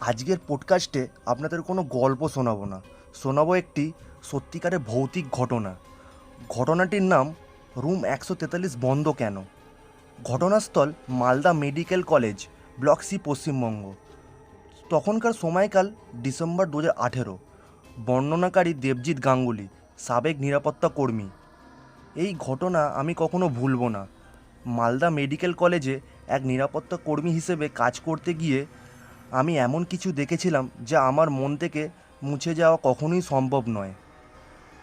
আজকের পডকাস্টে আপনাদের কোনো গল্প শোনাবো না। শোনাবো একটি সত্যিকারের ভৌতিক ঘটনা। ঘটনাটির নাম রুম একশো তেতাল্লিশ বন্ধ কেন? ঘটনাস্থল Malda medical college, block C Paschimbanga. তখনকার সময়কাল ডিসেম্বর দু হাজার আঠেরো। বর্ণনাকারী দেবজিৎ গাঙ্গুলি, সাবেক নিরাপত্তা কর্মী। এই ঘটনা আমি কখনো ভুলবো না। মালদা মেডিকেল কলেজে এক নিরাপত্তা কর্মী হিসেবে কাজ করতে গিয়ে আমি এমন কিছু দেখেছিলাম যা আমার মন থেকে মুছে যাওয়া কখনোই সম্ভব নয়।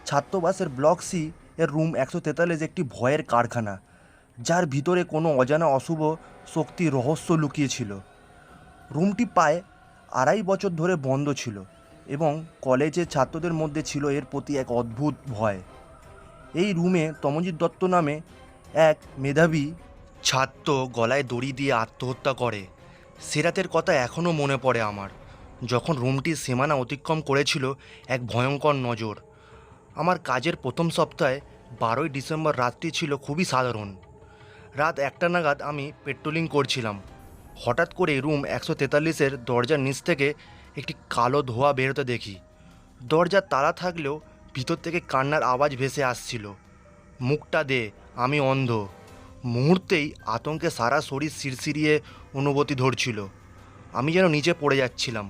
ছাত্রবাসের ব্লক সি এর রুম একশো তেতাল্লিশ একটি ভয়ের কারখানা, যার ভিতরে কোনো অজানা অশুভ শক্তি রহস্য লুকিয়েছিল। রুমটি প্রায় আড়াই বছর ধরে বন্ধ ছিল এবং কলেজের ছাত্রদের মধ্যে ছিল এর প্রতি এক অদ্ভুত ভয়। এই রুমে তমজিৎ দত্ত নামে এক মেধাবী ছাত্র গলায় দড়ি দিয়ে আত্মহত্যা করে। সে রাতের কথা এখনও মনে পড়ে আমার, যখন রুমটির সীমানা অতিক্রম করেছিল এক ভয়ঙ্কর নজর। আমার কাজের প্রথম সপ্তাহে বারোই ডিসেম্বর রাতটি ছিল খুবই সাধারণ। রাত একটা নাগাদ আমি পেট্রোলিং করছিলাম। হঠাৎ করে রুম একশো তেতাল্লিশের দরজার নিচ থেকে একটি কালো ধোঁয়া বেরোতে দেখি। দরজার তালা থাকলেও ভিতর থেকে কান্নার আওয়াজ ভেসে আসছিল। মুখটা দে, আমি অন্ধ। মুহূর্তেই আতঙ্কে সারা শরীর শিরশিরিয়ে অনুভূতি ধরছিল। আমি যেন নিচে পড়ে যাচ্ছিলাম।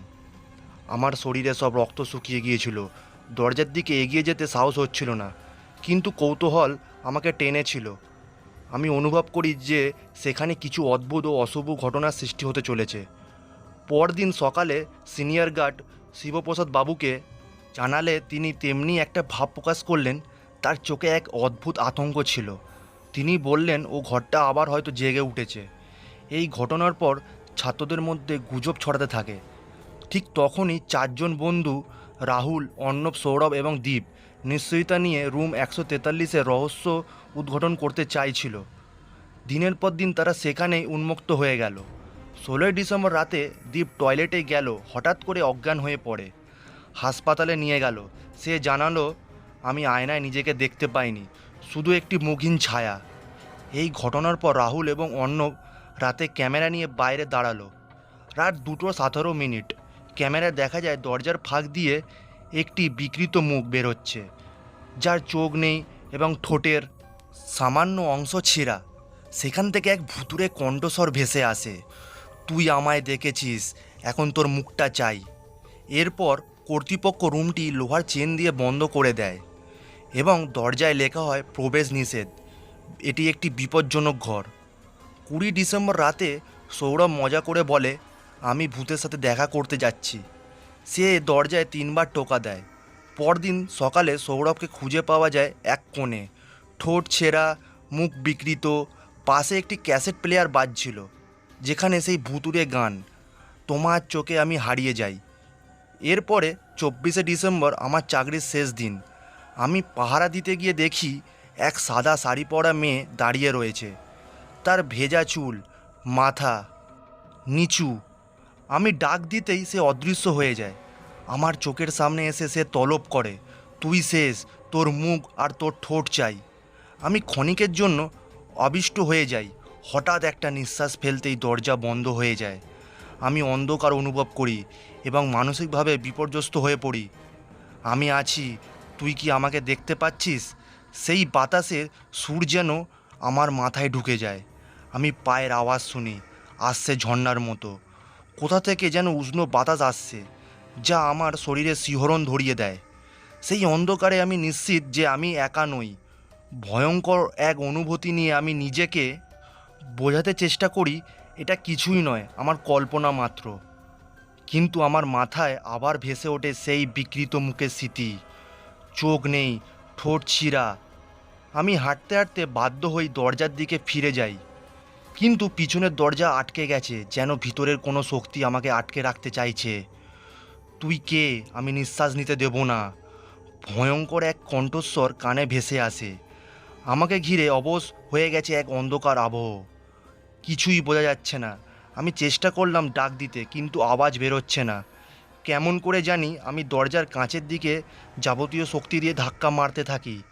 আমার শরীরে সব রক্ত শুকিয়ে গিয়েছিল। দরজার দিকে এগিয়ে যেতে সাহস হচ্ছিল না, কিন্তু কৌতূহল আমাকে টেনেছিল। আমি অনুভব করি যে সেখানে কিছু অদ্ভুত ও অশুভ ঘটনার সৃষ্টি হতে চলেছে। পরদিন সকালে সিনিয়র গার্ড শিবপ্রসাদ বাবুকে জানালে তিনি তেমনি একটা ভাব প্রকাশ করলেন, তার চোখে এক অদ্ভুত আতঙ্ক ছিল। তিনি বললেন, ও ঘরটা আবার হয়তো জেগে উঠেছে। এই ঘটনার পর ছাত্রদের মধ্যে গুজব ছড়াতে থাকে। ঠিক তখনই চারজন বন্ধু, রাহুল, অর্ণব, সৌরভ এবং দীপ, নিশ্চয়তা নিয়ে রুম একশো তেতাল্লিশের রহস্য উদ্ঘাটন করতে চাইছিল। দিনের পর দিন তারা সেখানেই উন্মুক্ত হয়ে গেল। ষোলোই ডিসেম্বর রাতে দীপ টয়লেটে গেল, হঠাৎ করে অজ্ঞান হয়ে পড়ে। হাসপাতালে নিয়ে গেল। সে জানালো, আমি আয়নায় নিজেকে দেখতে পাইনি, শুধু একটি মুখহীন ছায়া। এই ঘটনার পর রাহুল এবং অর্ণব রাতে ক্যামেরা নিয়ে বাইরে দাঁড়াল। রাত দুটো সতেরো মিনিট। ক্যামেরায় দেখা যায় দরজার ফাঁক দিয়ে একটি বিকৃত মুখ বেরোচ্ছে, যার চোখ নেই এবং ঠোঁটের সামান্য অংশ ছেঁড়া। সেখান থেকে এক ভুতুরে কণ্ঠস্বর ভেসে আসে, তুই আমায় দেখেছিস, এখন তোর মুখটা চাই। এরপর কর্তৃপক্ষ রুমটি লোহার চেন দিয়ে বন্ধ করে দেয় এবং দরজায় লেখা হয়, প্রবেশ নিষেধ। এটি একটি বিপজ্জনক ঘর। কুড়ি ডিসেম্বর রাতে সৌরভ মজা করে বলে, আমি ভূতের সাথে দেখা করতে যাচ্ছি। সে দরজায় তিনবার টোকা দেয়। পরদিন সকালে সৌরভকে খুঁজে পাওয়া যায় এক কোণে। ঠোঁট ছেঁড়া, মুখ বিকৃত, পাশে একটি ক্যাসেট প্লেয়ার বাজছিল, যেখানে সেই ভুতুরে গান, তোমার চোখে আমি হারিয়ে যাই। এরপরে চব্বিশে ডিসেম্বর আমার চাকরির শেষ দিন। আমি পাহারা দিতে গিয়ে দেখি এক সাদা শাড়ি পরা মেয়ে দাঁড়িয়ে রয়েছে। তার ভেজা চুল, মাথা নিচু। আমি ডাক দিতেই সে অদৃশ্য হয়ে যায়। আমার চোখের সামনে এসে সে তলব করে, তুই শেষ, তোর মুখ আর তোর ঠোঁট চাই। আমি ক্ষণিকের জন্য অবিষ্ট হয়ে যাই। হঠাৎ একটা নিঃশ্বাস ফেলতেই দরজা বন্ধ হয়ে যায়। আমি অন্ধকার অনুভব করি এবং মানসিকভাবে বিপর্যস্ত হয়ে পড়ি। আমি আছি, তুই কি আমাকে দেখতে পাচ্ছিস? সেই বাতাসের সুর যেন আমার মাথায় ঢুকে যায়। আমি পায়ের আওয়াজ শুনি, আসছে ঝর্ণার মতো। কোথা থেকে যেন উষ্ণ বাতাস আসছে, যা আমার শরীরে শিহরণ ধরিয়ে দেয়। সেই অন্ধকারে আমি নিশ্চিত যে আমি একা নই। ভয়ঙ্কর এক অনুভূতি নিয়ে আমি নিজেকে বোঝাতে চেষ্টা করি, এটা কিছুই নয়, আমার কল্পনা মাত্র। কিন্তু আমার মাথায় আবার ভেসে ওঠে সেই বিকৃত মুখের স্মৃতি। চোখ নেই, ঠোঁট ছিঁড়া আমি হাঁটতে হাঁটতে বাধ্য হই দরজার দিকে ফিরে যাই। কিন্তু পিছনের দরজা আটকে গেছে, যেন ভিতরের কোনো শক্তি আমাকে আটকে রাখতে চাইছে। তুই কে? আমি নিঃশ্বাস নিতে দেব না। ভয়ঙ্কর এক কণ্ঠস্বর কানে ভেসে আসে। আমাকে ঘিরে অবশ হয়ে গেছে এক অন্ধকার আবহ। কিছুই বোঝা যাচ্ছে না। আমি চেষ্টা করলাম ডাক দিতে, কিন্তু আওয়াজ বেরোচ্ছে না। কেমন করে জানি আমি দরজার কাঁচের দিকে যাবতীয় শক্তি দিয়ে ধাক্কা মারতে থাকি,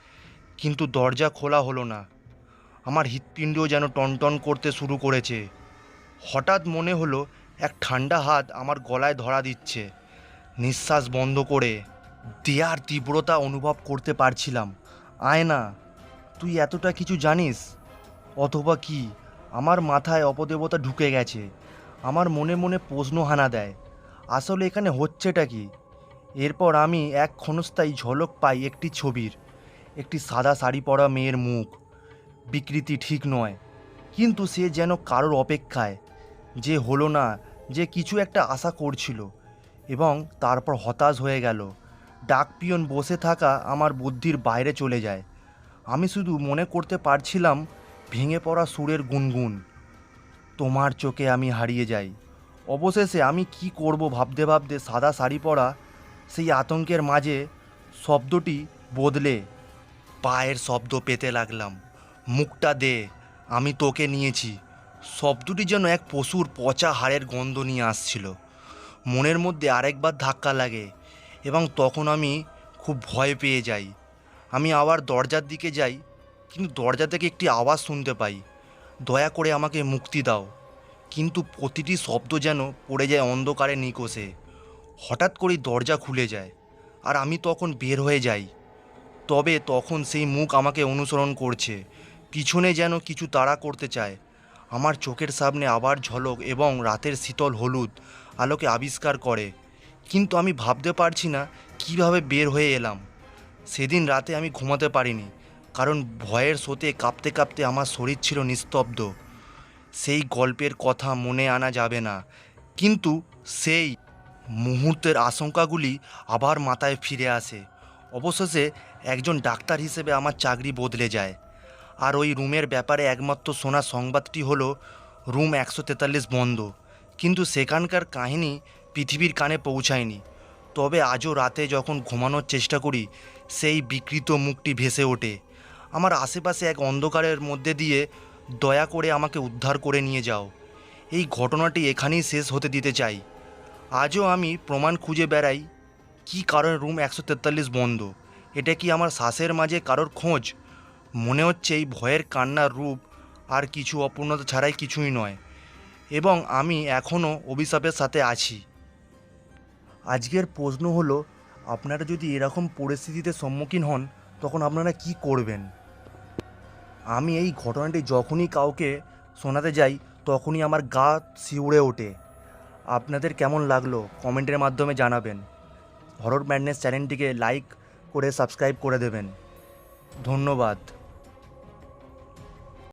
কিন্তু দরজা খোলা হলো না। আমার হৃৎপিণ্ড যেন টনটন করতে শুরু করেছে। হঠাৎ মনে হলো, এক ঠান্ডা হাত আমার গলায় ধরা দিচ্ছে। নিঃশ্বাস বন্ধ করে দেয়ার তীব্রতা অনুভব করতে পারছিলাম। আয়না, তুই এতটা কিছু জানিস? অথবা কি? আমার মাথায় অপদেবতা ঢুকে গেছে। আমার মনে মনে প্রশ্ন হানা দেয়, আসলে এখানে হচ্ছেটা কি? এরপর আমি এক ক্ষণস্থায়ী ঝলক পাই একটি ছবির, একটি সাদা শাড়ি পরা মেয়ের মুখ। বিকৃতি ঠিক নয়। কিন্তু সে যেন কারোর অপেক্ষায়, যে হলো না, যে কিছু একটা আশা করছিল এবং তারপর হতাশ হয়ে গেল। ডাক পিয়ন বসে থাকা আমার বুদ্ধির বাইরে চলে যায়। আমি শুধু মনে করতে পারছিলাম, ভেঙে পড়া সুরের গুনগুন। তোমার চোখে আমি হারিয়ে যাই। অবশেষে আমি কি করব ভাবতে ভাবতে সাদা শাড়ি পরা সেই আতঙ্কের মাঝে শব্দটি বদলে পায়ের শব্দ পেতে লাগলাম। মুখটা দে, আমি তোকে নিয়েছি। শব্দটি যেন এক পশুর পচা হাড়ের গন্ধ নিয়ে আসছিল। মনের মধ্যে আরেকবার ধাক্কা লাগে এবং তখন আমি খুব ভয় পেয়ে যাই। আমি আবার দরজার দিকে যাই, কিন্তু দরজা থেকে একটি আওয়াজ শুনতে পাই। দয়া করে আমাকে মুক্তি দাও। কিন্তু প্রতিটি শব্দ যেন পড়ে যায় অন্ধকারে নিকোষে। হঠাৎ করেই দরজা খুলে যায় আর আমি তখন বের হয়ে যাই। তবে তখন সেই মুখ আমাকে অনুসরণ করছে। পিছনে যেন কিছু তাড়া করতে চায়। আমার চোখের সামনে আবার ঝলক এবং রাতের শীতল হলুদ আলোকে আবিষ্কার করে। কিন্তু আমি ভাবতে পারছি না কীভাবে বের হয়ে এলাম। সেদিন রাতে আমি ঘুমাতে পারিনি, কারণ ভয়ের স্রোতে কাঁপতে কাঁপতে আমার শরীর ছিল নিস্তব্ধ। সেই গল্পের কথা মনে আনা যাবে না, কিন্তু সেই মুহূর্তের আশঙ্কাগুলি আবার মাথায় ফিরে আসে। অবশেষে একজন ডাক্তার হিসেবে আমার চাকরি বদলে যায়। আর ওই রুমের ব্যাপারে একমাত্র শোনা সংবাদটি হলো, রুম একশো তেতাল্লিশ বন্ধ। কিন্তু সেখানকার কাহিনী পৃথিবীর কানে পৌঁছায়নি। তবে আজও রাতে যখন ঘুমানোর চেষ্টা করি, সেই বিকৃত মুখটি ভেসে ওঠে। আমার আশেপাশে এক অন্ধকারের মধ্যে দিয়ে দয়া করে আমাকে উদ্ধার করে নিয়ে যাও। এই ঘটনাটি এখানেই শেষ হতে দিতে চাই। আজও আমি প্রমাণ খুঁজে বেড়াই, কি কারণে রুম একশো তেতাল্লিশ বন্ধ? এটা কি আমার শ্বাসের মাঝে কারোর খোঁজ? মনে হচ্ছে এই ভয়ের কান্নার রূপ আর কিছু অপূর্ণতা ছাড়াই কিছুই নয়। এবং আমি এখনও অভিশাপের সাথে আছি। আজকের প্রশ্ন হলো, আপনারা যদি এরকম পরিস্থিতিতে সম্মুখীন হন, তখন আপনারা কি করবেন? আমি এই ঘটনাটি যখনই কাউকে শোনাতে যাই, তখনই আমার গা শিউড়ে ওঠে। আপনাদের কেমন লাগল কমেন্টের মাধ্যমে জানাবেন। হরর ম্যাডনেস চ্যানেলটিকে লাইক করে সাবস্ক্রাইব করে দেবেন। ধন্যবাদ।